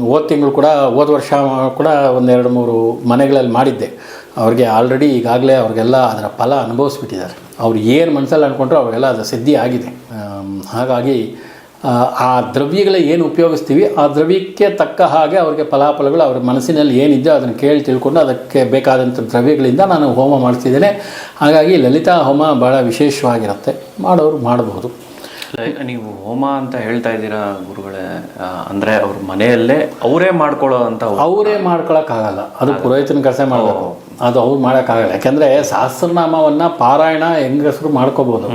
ಹೋದ ತಿಂಗಳು ಕೂಡ, ಹೋದ ವರ್ಷ ಕೂಡ ಒಂದೆರಡು ಮೂರು ಮನೆಗಳಲ್ಲಿ ಮಾಡಿದ್ದೆ. ಅವ್ರಿಗೆ ಆಲ್ರೆಡಿ ಈಗಾಗಲೇ ಅವ್ರಿಗೆಲ್ಲ ಅದರ ಫಲ ಅನುಭವಿಸ್ಬಿಟ್ಟಿದ್ದಾರೆ. ಅವ್ರು ಏನು ಮನಸ್ಸಲ್ಲಿ ಅಂದ್ಕೊಂಡ್ರು ಅವ್ರಿಗೆಲ್ಲ ಅದು ಸಿದ್ಧಿ ಆಗಿದೆ. ಹಾಗಾಗಿ ಆ, ದ್ರವ್ಯಗಳ ಏನು ಉಪಯೋಗಿಸ್ತೀವಿ ಆ ದ್ರವ್ಯಕ್ಕೆ ತಕ್ಕ ಹಾಗೆ ಅವ್ರಿಗೆ ಫಲಾಫಲಗಳು ಅವ್ರ ಮನಸ್ಸಿನಲ್ಲಿ ಏನಿದೆಯೋ ಅದನ್ನು ಕೇಳಿ ತಿಳ್ಕೊಂಡು ಅದಕ್ಕೆ ಬೇಕಾದಂಥ ದ್ರವ್ಯಗಳಿಂದ ನಾನು ಹೋಮ ಮಾಡ್ತಿದ್ದೇನೆ ಹಾಗಾಗಿ ಲಲಿತಾ ಹೋಮ ಭಾಳ ವಿಶೇಷವಾಗಿರುತ್ತೆ. ಮಾಡೋರು ಮಾಡಬಹುದು ನೀವು ಹೋಮ ಅಂತ ಹೇಳ್ತಾ ಇದ್ದೀರಾ ಗುರುಗಳೇ ಅಂದರೆ ಅಂದ್ರೆ ಅವ್ರ ಮನೆಯಲ್ಲೇ ಅವರೇ ಮಾಡ್ಕೊಳ್ಳೋ ಅಂತ ಅವರೇ ಮಾಡ್ಕೊಳಕ್ಕಾಗಲ್ಲ. ಅದು ಪುರೋಹಿತನ ಕೆಲಸ ಮಾಡಬೇಕು. ಅದು ಅವ್ರು ಮಾಡೋಕ್ಕಾಗಲ್ಲ. ಯಾಕೆಂದರೆ ಸಹಸ್ರನಾಮವನ್ನು ಪಾರಾಯಣ ಹೆಂಗಸರು ಮಾಡ್ಕೋಬೋದು.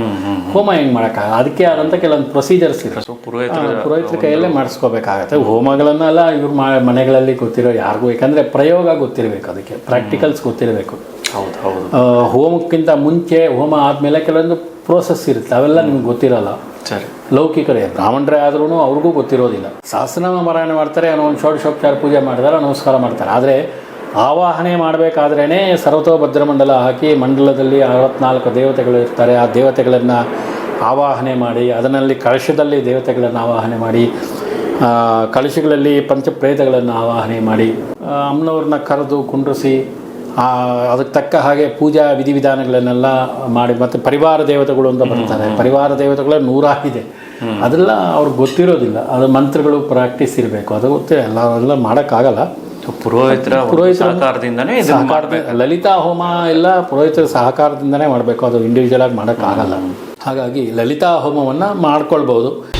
ಹೋಮ ಹೆಂಗೆ ಮಾಡೋಕ್ಕಾಗಲ್ಲ? ಅದಕ್ಕೆ ಆದಂಥ ಕೆಲವೊಂದು ಪ್ರೊಸೀಜರ್ಸ್ ಇದೆ ಪುರೋಹಿತ ಪುರೋಹಿತರು ಆ, ಪುರೋಹಿತರ ಕೈಯಲ್ಲೇ ಮಾಡಿಸ್ಕೋಬೇಕಾಗತ್ತೆ. ಹೋಮಗಳನ್ನೆಲ್ಲ ಇವ್ರು ಮಾ ಮನೆಗಳಲ್ಲಿ ಗೊತ್ತಿರೋ ಯಾರಿಗೂ ಯಾಕಂದರೆ ಪ್ರಯೋಗ ಗೊತ್ತಿರಬೇಕು ಅದಕ್ಕೆ. ಪ್ರಾಕ್ಟಿಕಲ್ಸ್ ಗೊತ್ತಿರಬೇಕು. ಹೌದು ಹೌದು. ಹೋಮಕ್ಕಿಂತ ಮುಂಚೆ ಹೋಮ ಆದಮೇಲೆ ಕೆಲವೊಂದು ಪ್ರೋಸೆಸ್ ಇರುತ್ತೆ. ಅವೆಲ್ಲ ನಿಮ್ಗೆ ಗೊತ್ತಿರಲ್ಲ. ಸರಿ. ಲೌಕಿಕರೇ ಬ್ರಾಹ್ಮಣರೇ ಆದ್ರೂ ಅವ್ರಿಗೂ ಗೊತ್ತಿರೋದಿಲ್ಲ. ಸಹಸ್ರನಾಮ ಪಾರಾಯಣ ಮಾಡ್ತಾರೆ ಅನ್ನೋ ಒಂದು ಷೋಡಶೋಪಚಾರ ಪೂಜೆ ಮಾಡಿದಾರೆ ನಮಸ್ಕಾರ ಮಾಡ್ತಾರೆ. ಆದರೆ ಆವಾಹನೆ ಮಾಡಬೇಕಾದ್ರೇ ಸರ್ವತೋಭದ್ರ ಮಂಡಲ ಹಾಕಿ ಮಂಡಲದಲ್ಲಿ ಅರವತ್ನಾಲ್ಕು ದೇವತೆಗಳು ಇರ್ತಾರೆ. ಆ ದೇವತೆಗಳನ್ನು ಆವಾಹನೆ ಮಾಡಿ ಅದರಲ್ಲಿ ಕಳಶದಲ್ಲಿ ದೇವತೆಗಳನ್ನು ಆವಾಹನೆ ಮಾಡಿ ಕಳಶಗಳಲ್ಲಿ ಪಂಚಪ್ರೇತಗಳನ್ನು ಆವಾಹನೆ ಮಾಡಿ ಅಮ್ಮನವ್ರನ್ನ ಕರೆದು ಕುಂಡ್ರಿಸಿ ಅದಕ್ಕೆ ತಕ್ಕ ಹಾಗೆ ಪೂಜಾ ವಿಧಿವಿಧಾನಗಳನ್ನೆಲ್ಲ ಮಾಡಿ ಮತ್ತು ಪರಿವಾರ ದೇವತೆಗಳು ಅಂತ ಬರ್ತಾರೆ. ಪರಿವಾರ ದೇವತೆಗಳ ನೂರಾಗಿದೆ. ಅದೆಲ್ಲ ಅವ್ರಿಗೆ ಗೊತ್ತಿರೋದಿಲ್ಲ. ಅದು ಮಂತ್ರಗಳು ಪ್ರಾಕ್ಟೀಸ್ ಇರಬೇಕು. ಅದು ಗೊತ್ತಿಲ್ಲ ಎಲ್ಲ ಮಾಡೋಕ್ಕಾಗಲ್ಲ. ಪುರೋಹಿತರ ಪುರೋಹಿತ ಪುರೋಹಿತರ ಸಹಕಾರದಿಂದಾನೇ ಲಲಿತಾ ಹೋಮ ಎಲ್ಲ ಪುರೋಹಿತರ ಸಹಕಾರದಿಂದನೇ ಮಾಡಬೇಕು. ಅದು ಇಂಡಿವಿಜುವಲ್ ಆಗಿ ಮಾಡೋಕ್ಕಾಗಲ್ಲ. ಹಾಗಾಗಿ ಲಲಿತಾ ಹೋಮವನ್ನು ಮಾಡ್ಕೊಳ್ಬೋದು.